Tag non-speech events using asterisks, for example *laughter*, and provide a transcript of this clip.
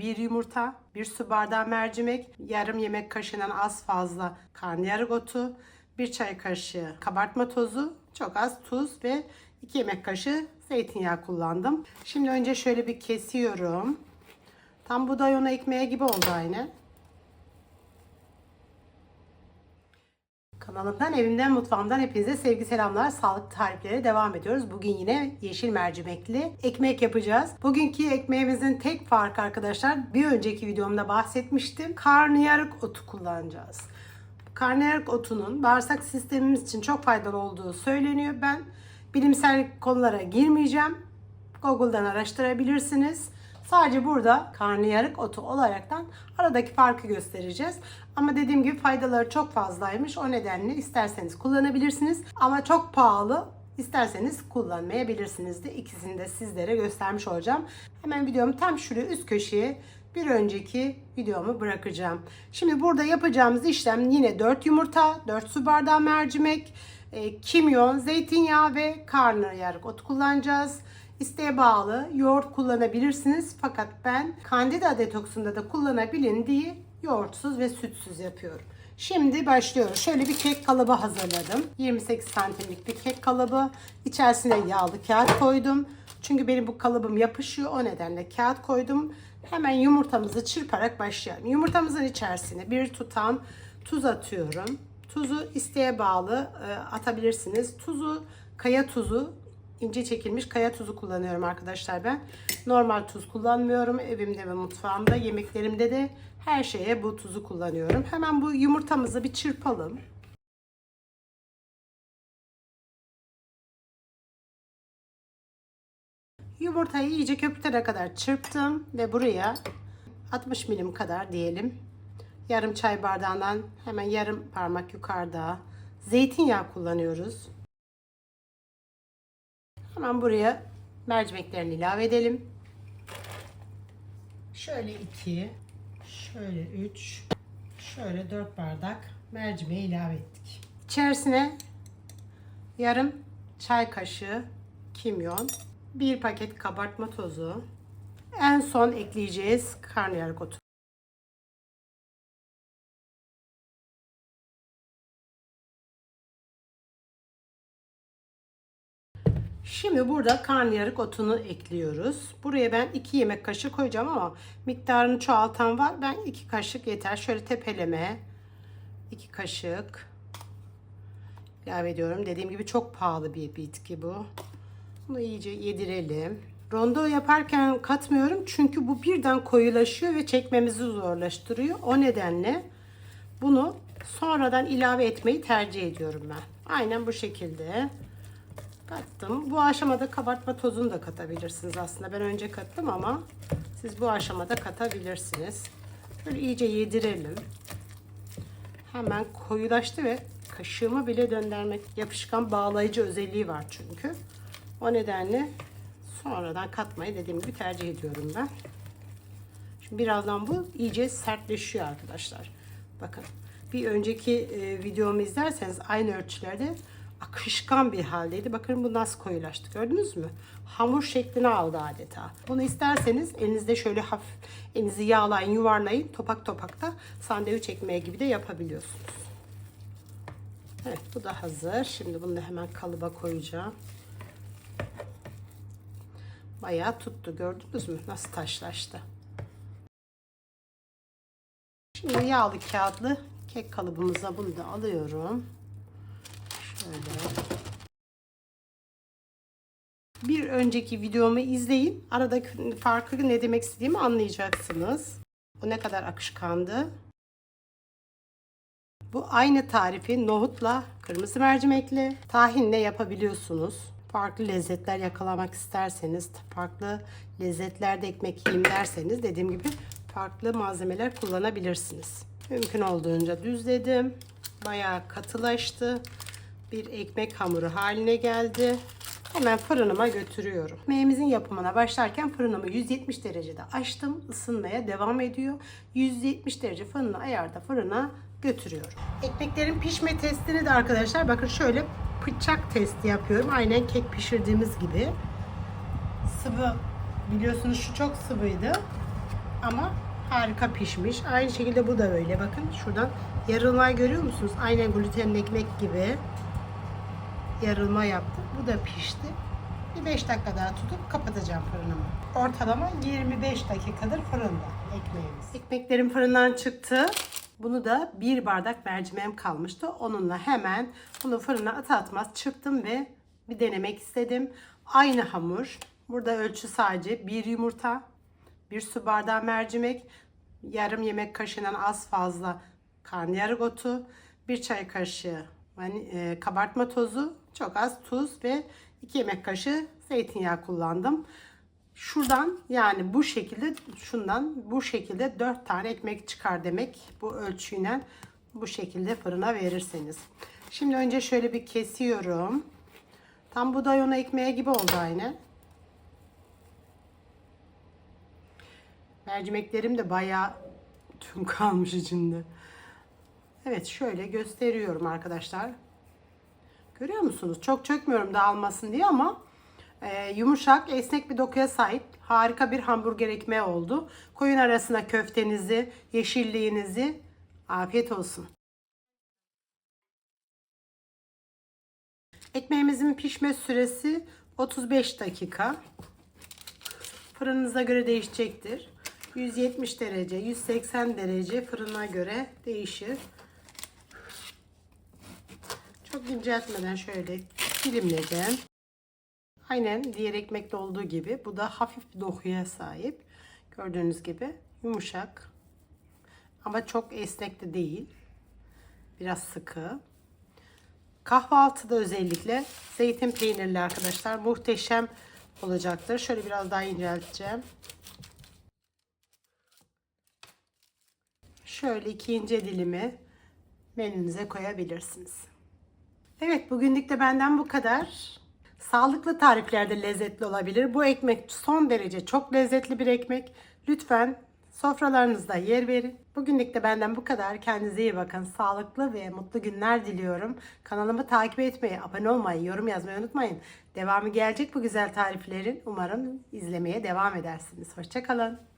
bir yumurta, bir su bardağı mercimek, yarım yemek kaşığından az fazla karnıyarık otu, bir çay kaşığı kabartma tozu, çok az tuz ve 2 yemek kaşığı zeytinyağı kullandım. Şimdi önce şöyle bir kesiyorum. Tam buğday unu ekmeği gibi oldu aynı. Kanalımdan, evimden, mutfağımdan hepinize sevgi selamlar. Sağlık tarifleri devam ediyoruz. Bugün yine yeşil mercimekli ekmek yapacağız. Bugünkü ekmeğimizin tek farkı arkadaşlar bir önceki videomda bahsetmiştim. Karnıyarık otu kullanacağız. Karnıyarık otunun bağırsak sistemimiz için çok faydalı olduğu söyleniyor. Ben bilimsel konulara girmeyeceğim. Google'dan araştırabilirsiniz. Sadece burada karnıyarık otu olaraktan aradaki farkı göstereceğiz. Ama dediğim gibi faydaları çok fazlaymış. O nedenle isterseniz kullanabilirsiniz. Ama çok pahalı. İsterseniz kullanmayabilirsiniz de ikisini de sizlere göstermiş olacağım. Hemen videomu tam şuraya üst köşeye bir önceki videomu bırakacağım. Şimdi burada yapacağımız işlem yine 4 yumurta, 4 su bardağı mercimek, e, kimyon, zeytinyağı ve karnıyarık otu kullanacağız. İsteğe bağlı yoğurt kullanabilirsiniz. Fakat ben Candida detoksunda da kullanabilin diye yoğurtsuz ve sütsüz yapıyorum. Şimdi başlıyoruz. Şöyle bir kek kalıbı hazırladım. 28 santimlik bir kek kalıbı. İçerisine yağlı kağıt koydum. Çünkü benim bu kalıbım yapışıyor. O nedenle kağıt koydum. Hemen yumurtamızı çırparak başlayalım. Yumurtamızın içerisine bir tutam tuz atıyorum. Tuzu isteğe bağlı e, atabilirsiniz. Tuzu, kaya tuzu ince çekilmiş kaya tuzu kullanıyorum arkadaşlar ben. Normal tuz kullanmıyorum. Evimde ve mutfağımda, yemeklerimde de her şeye bu tuzu kullanıyorum. Hemen bu yumurtamızı bir çırpalım. Yumurtayı iyice köpürtene kadar çırptım ve buraya 60 milim kadar diyelim. Yarım çay bardağından hemen yarım parmak yukarıda zeytinyağı kullanıyoruz. Hemen buraya mercimeklerini ilave edelim. Şöyle 2, şöyle 3, şöyle 4 bardak mercimeği ilave ettik. İçerisine yarım çay kaşığı kimyon, bir paket kabartma tozu, en son ekleyeceğiz karnıyarık otu. Şimdi burada karnıyarık otunu ekliyoruz. Buraya ben 2 yemek kaşığı koyacağım ama miktarını çoğaltan var. Ben 2 kaşık yeter. Şöyle tepeleme 2 kaşık ilave ediyorum. Dediğim gibi çok pahalı bir bitki bu. Bunu iyice yedirelim. Rondo yaparken katmıyorum çünkü bu birden koyulaşıyor ve çekmemizi zorlaştırıyor. O nedenle bunu sonradan ilave etmeyi tercih ediyorum ben. Aynen bu şekilde kattım. Bu aşamada kabartma tozunu da katabilirsiniz aslında. Ben önce kattım ama siz bu aşamada katabilirsiniz. Böyle iyice yedirelim. Hemen koyulaştı ve kaşığımı bile döndürmek yapışkan bağlayıcı özelliği var çünkü. O nedenle sonradan katmayı dediğim gibi tercih ediyorum ben. Şimdi birazdan bu iyice sertleşiyor arkadaşlar. Bakın bir önceki e, videomu izlerseniz aynı ölçülerde akışkan bir haldeydi. Bakın bu nasıl koyulaştı gördünüz mü? Hamur şeklini aldı adeta. Bunu isterseniz elinizde şöyle hafif elinizi yağlayın yuvarlayın topak topak da sandviç ekmeği gibi de yapabiliyorsunuz. Evet bu da hazır. Şimdi bunu da hemen kalıba koyacağım. Bayağı tuttu gördünüz mü? Nasıl taşlaştı. Şimdi yağlı kağıtlı kek kalıbımıza bunu da alıyorum. Şöyle. Bir önceki videomu izleyin. Aradaki farkı ne demek istediğimi anlayacaksınız. Bu ne kadar akışkandı. Bu aynı tarifi nohutla, kırmızı mercimekle, tahinle yapabiliyorsunuz. Farklı lezzetler yakalamak isterseniz, farklı lezzetlerde ekmek yiyeyim derseniz dediğim gibi farklı malzemeler kullanabilirsiniz. Mümkün olduğunca düzledim. Bayağı katılaştı. Bir ekmek hamuru haline geldi. Hemen fırınıma götürüyorum. Ekmeğimizin yapımına başlarken fırınımı 170 derecede açtım. Isınmaya devam ediyor. 170 derece fırını ayarda fırına götürüyorum. Ekmeklerin pişme testini de arkadaşlar bakın şöyle bıçak testi yapıyorum. Aynen kek pişirdiğimiz gibi. Sıvı biliyorsunuz şu çok sıvıydı. ama harika pişmiş. Aynı şekilde bu da öyle. Bakın şuradan yarılmayı görüyor musunuz? Aynen glutenli ekmek gibi yarılma yaptı. Bu da pişti. Bir 5 dakika daha tutup kapatacağım fırınımı. Ortalama 25 dakikadır fırında ekmeğimiz. Ekmeklerim fırından çıktı. Bunu da bir bardak mercimeğim kalmıştı. Onunla hemen bunu fırına ata atmaz çıktım ve bir denemek istedim. Aynı hamur. Burada ölçü sadece bir yumurta, bir su bardağı mercimek, yarım yemek kaşığından az fazla karnıyarık otu, bir çay kaşığı yani, e, kabartma tozu, çok az tuz ve 2 yemek kaşığı zeytinyağı kullandım. Şuradan yani bu şekilde şundan bu şekilde 4 tane ekmek çıkar demek bu ölçüyle bu şekilde fırına verirseniz. Şimdi önce şöyle bir kesiyorum. Tam buğday unu ekmeği gibi oldu aynı. Mercimeklerim de bayağı tüm *laughs* kalmış içinde. Evet şöyle gösteriyorum arkadaşlar. Görüyor musunuz? Çok çökmüyorum dağılmasın diye ama e, yumuşak, esnek bir dokuya sahip harika bir hamburger ekmeği oldu. Koyun arasına köftenizi, yeşilliğinizi afiyet olsun. Ekmeğimizin pişme süresi 35 dakika. Fırınınıza göre değişecektir. 170 derece, 180 derece fırına göre değişir. Çok inceltmeden şöyle dilimledim. Aynen diğer ekmekte olduğu gibi bu da hafif bir dokuya sahip. Gördüğünüz gibi yumuşak ama çok esnek de değil. Biraz sıkı. Kahvaltıda özellikle zeytin peynirli arkadaşlar muhteşem olacaktır. Şöyle biraz daha incelteceğim. Şöyle iki ince dilimi menünüze koyabilirsiniz. Evet bugünlük de benden bu kadar. Sağlıklı tariflerde lezzetli olabilir. Bu ekmek son derece çok lezzetli bir ekmek. Lütfen sofralarınızda yer verin. Bugünlük de benden bu kadar. Kendinize iyi bakın. Sağlıklı ve mutlu günler diliyorum. Kanalımı takip etmeyi, abone olmayı, yorum yazmayı unutmayın. Devamı gelecek bu güzel tariflerin. Umarım izlemeye devam edersiniz. Hoşçakalın.